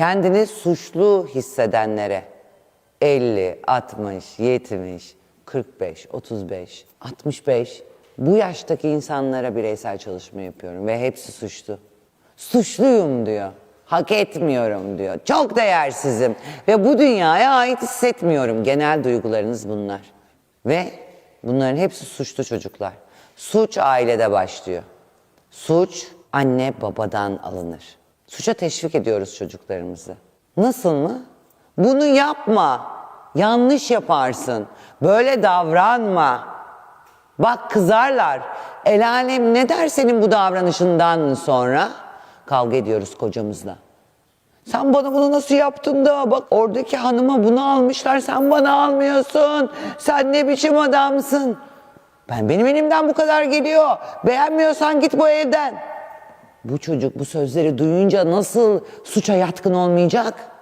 kendini suçlu hissedenlere 50, 60, 70, 45, 35, 65 bu yaştaki insanlara bireysel çalışma yapıyorum ve hepsi suçlu. Suçluyum diyor. Hak etmiyorum diyor. Çok değersizim ve bu dünyaya ait hissetmiyorum. Genel duygularınız bunlar. Ve bunların hepsi suçlu çocuklar. Suç ailede başlıyor. Suç anne babadan alınır. Suça teşvik ediyoruz çocuklarımızı. Nasıl mı? Bunu yapma. Yanlış yaparsın. Böyle davranma. Bak kızarlar. El alem ne der senin bu davranışından sonra? Kavga ediyoruz kocamızla. Sen bana bunu nasıl yaptın da bak oradaki hanıma bunu almışlar sen bana almıyorsun. Sen ne biçim adamsın? Ben benim elimden bu kadar geliyor. Beğenmiyorsan git bu evden. Bu çocuk bu sözleri duyunca nasıl suça yatkın olmayacak?